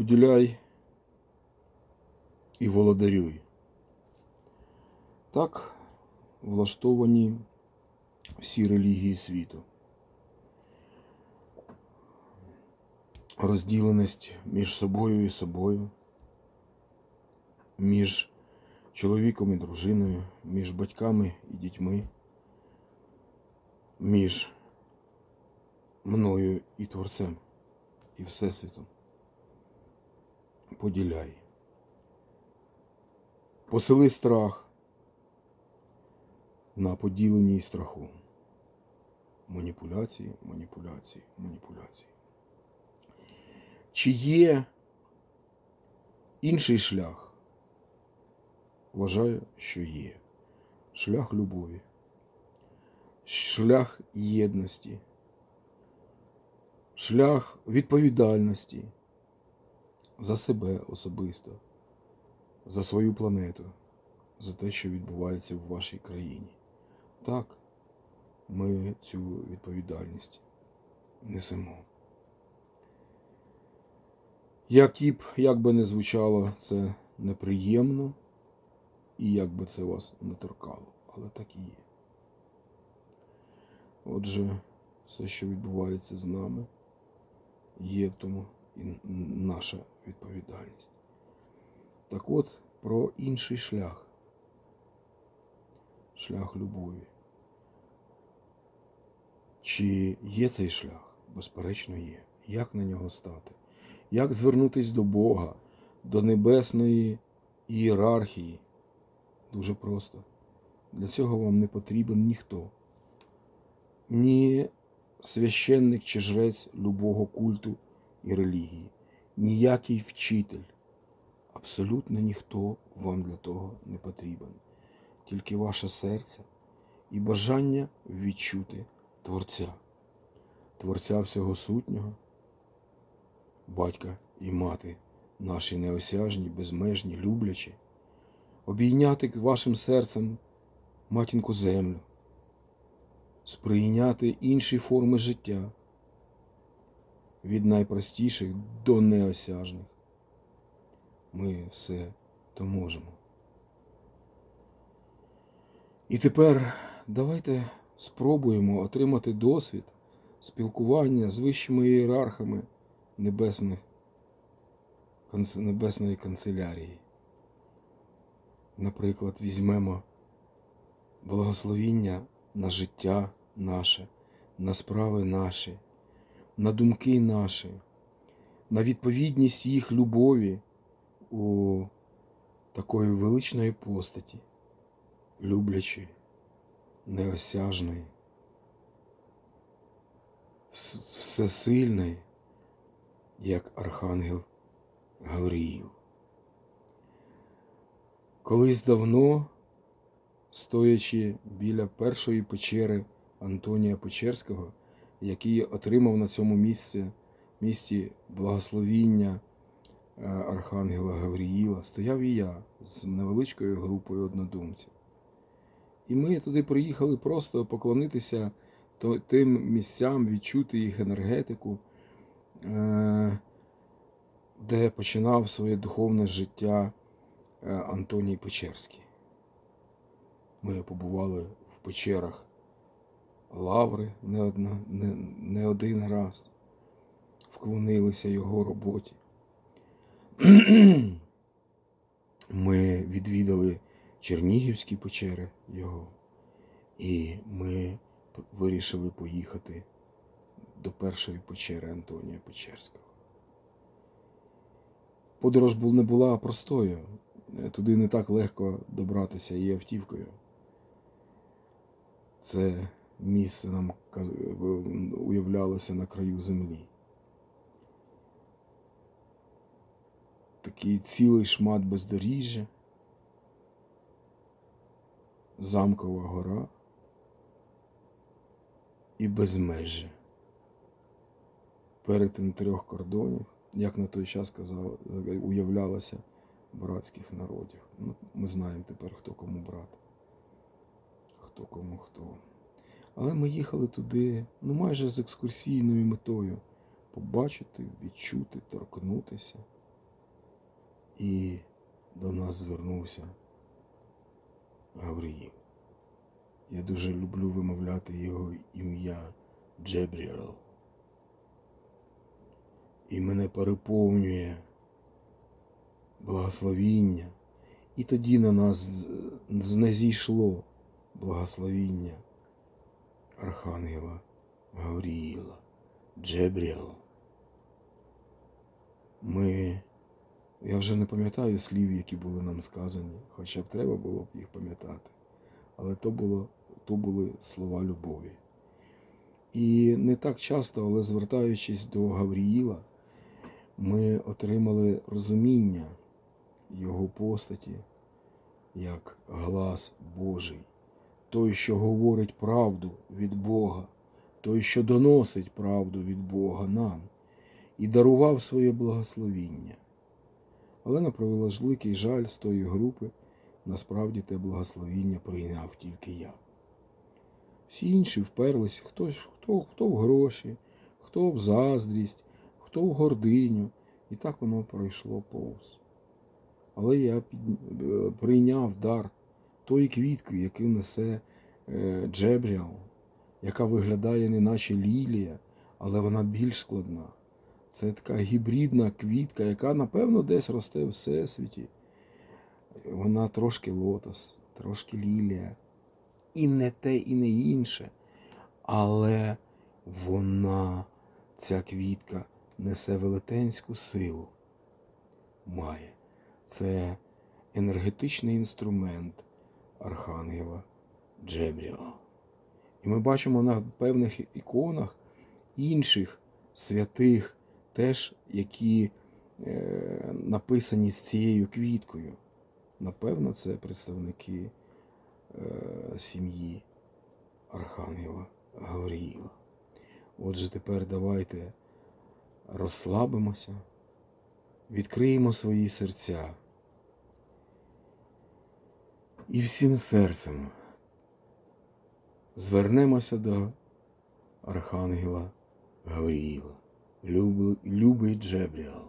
Уділяй і володарюй. Так влаштовані всі релігії світу. Розділеність між собою і собою, між чоловіком і дружиною, між батьками і дітьми, між мною і Творцем, і Всесвітом. Поділяй. Посили страх на поділенні страху. Маніпуляції, маніпуляції, маніпуляції. Чи є інший шлях? Вважаю, що є. Шлях любові, шлях єдності, шлях відповідальності за себе особисто, за свою планету, за те, що відбувається в вашій країні. Так, ми цю відповідальність несемо. Як і б, як би не звучало, це неприємно, і як би це вас не торкало, але так і є. Отже, все, що відбувається з нами, є в тому і наша відповідальність. Так от, про інший шлях. Шлях любові. Чи є цей шлях? Безперечно, є. Як на нього стати? Як звернутися до Бога, до небесної ієрархії? Дуже просто. Для цього вам не потрібен ніхто. Ні священник чи жрець любого культу і релігії, ніякий вчитель. Абсолютно ніхто вам для того не потрібен. Тільки ваше серце і бажання відчути Творця, Творця всього сутнього, батька і мати, наші неосяжні, безмежні, люблячі, обійняти вашим серцем матінку землю, сприйняти інші форми життя від найпростіших до неосяжних. Ми все то можемо. І тепер давайте спробуємо отримати досвід спілкування з вищими ієрархами небесних, небесної канцелярії. Наприклад, візьмемо благословіння на життя наше, на справи наші, на думки наші, на відповідність їх любові у такої величної постаті, люблячої, неосяжної, вс- всесильної, як Архангел Гавріїл. Колись давно, стоячи біля першої печери Антонія Печерського, який отримав на цьому місці, місці благословіння е, Архангела Гавріїла, стояв і я з невеличкою групою однодумців. І ми туди приїхали просто поклонитися тим місцям, відчути їх енергетику, е, де починав своє духовне життя е, Антоній Печерський. Ми побували в печерах Лаври не, одна, не, не один раз, вклонилися його роботі. Ми відвідали Чернігівські печери його, і ми вирішили поїхати до першої печери Антонія Печерського. Подорож не була простою. Туди не так легко добратися і автівкою. Це місце нам уявлялося на краю землі. Такий цілий шмат бездоріжжя, замкова гора і безмежжя. Перетин трьох кордонів, як на той час казав, уявлялося братських народів. Ну, ми знаємо тепер, хто кому брат, хто кому хто. Але ми їхали туди, ну майже з екскурсійною метою побачити, відчути, торкнутися І до нас звернувся Гавриїл. Я дуже люблю вимовляти його ім'я Джебріел. І мене переповнює благословіння. І тоді на нас знезійшло благословіння Архангела Гавріїла, Джебріела. Ми, я вже не пам'ятаю слів, які були нам сказані, хоча б треба було б їх пам'ятати. Але то, було, то були слова любові. І не так часто, але звертаючись до Гавріїла, ми отримали розуміння його постаті як глас Божий, той, що говорить правду від Бога, той, що доносить правду від Бога нам, і дарував своє благословіння. Але на превеликий жаль з тої групи насправді те благословіння прийняв тільки я. Всі інші вперлися, хтось, хто, хто в гроші, хто в заздрість, хто в гординю, і так воно пройшло повз. Але я е, прийняв дар тої квітки, яку несе е, Джебріал, яка виглядає не наче лілія, але вона більш складна. Це така гібридна квітка, яка, напевно, десь росте в всесвіті. Вона трошки лотос, трошки лілія. І не те, і не інше. Але вона, ця квітка, несе велетенську силу. Має. Це енергетичний інструмент Архангела Джебріла. І ми бачимо на певних іконах інших святих, теж які е, написані з цією квіткою. Напевно, це представники е, сім'ї Архангела Гавріїла. Отже, тепер давайте розслабимося, відкриємо свої серця і всім серцем звернемося до Архангела Гавріїла, любий, Джебріал.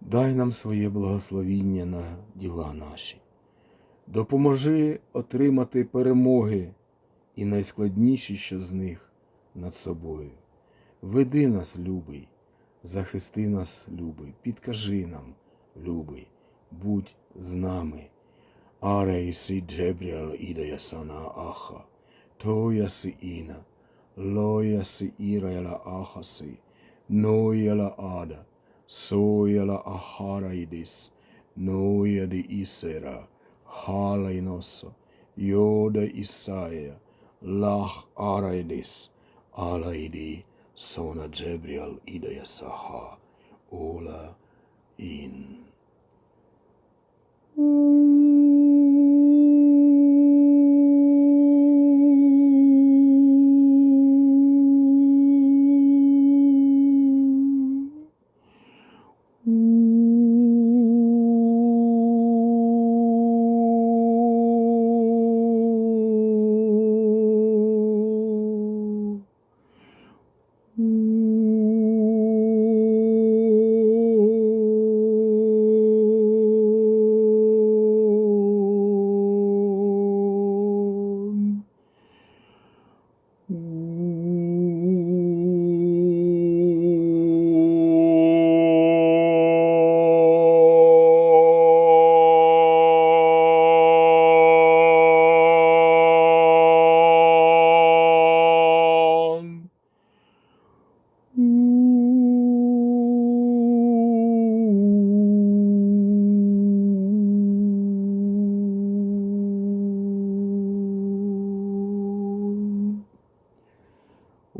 Дай нам своє благословіння на діла наші. Допоможи отримати перемоги і найскладніші, що з них над собою. Веди нас, любий, захисти нас, любий, підкажи нам, любий, будь з нами. Areisi Jebriel Idayasana Acha, Toyasi Ina, Loyasi Irayala Ahasi, Noyala Ada, Soyala Aharaidis, Noyadi Isera, Hala inosa. Yoda Isaia, Lah Araidis, Alaidi, Sona Jebriel Idayasaha, Ola In.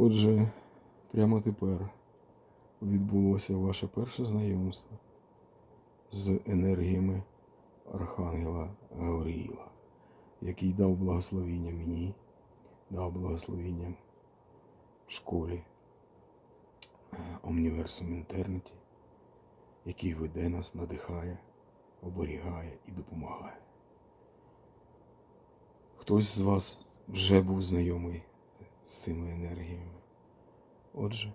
Отже, прямо тепер відбулося ваше перше знайомство з енергіями Архангела Гавріїла, який дав благословіння мені, дав благословіння школі Omniversum Інтернеті, який веде нас, надихає, оберігає і допомагає. Хтось з вас вже був знайомий з цими енергіями. Отже,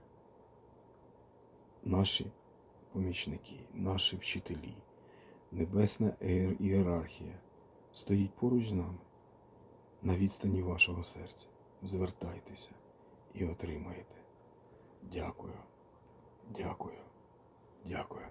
наші помічники, наші вчителі, небесна ієрархія стоїть поруч з нами на відстані вашого серця. Звертайтеся і отримаєте. Дякую. Дякую. Дякую.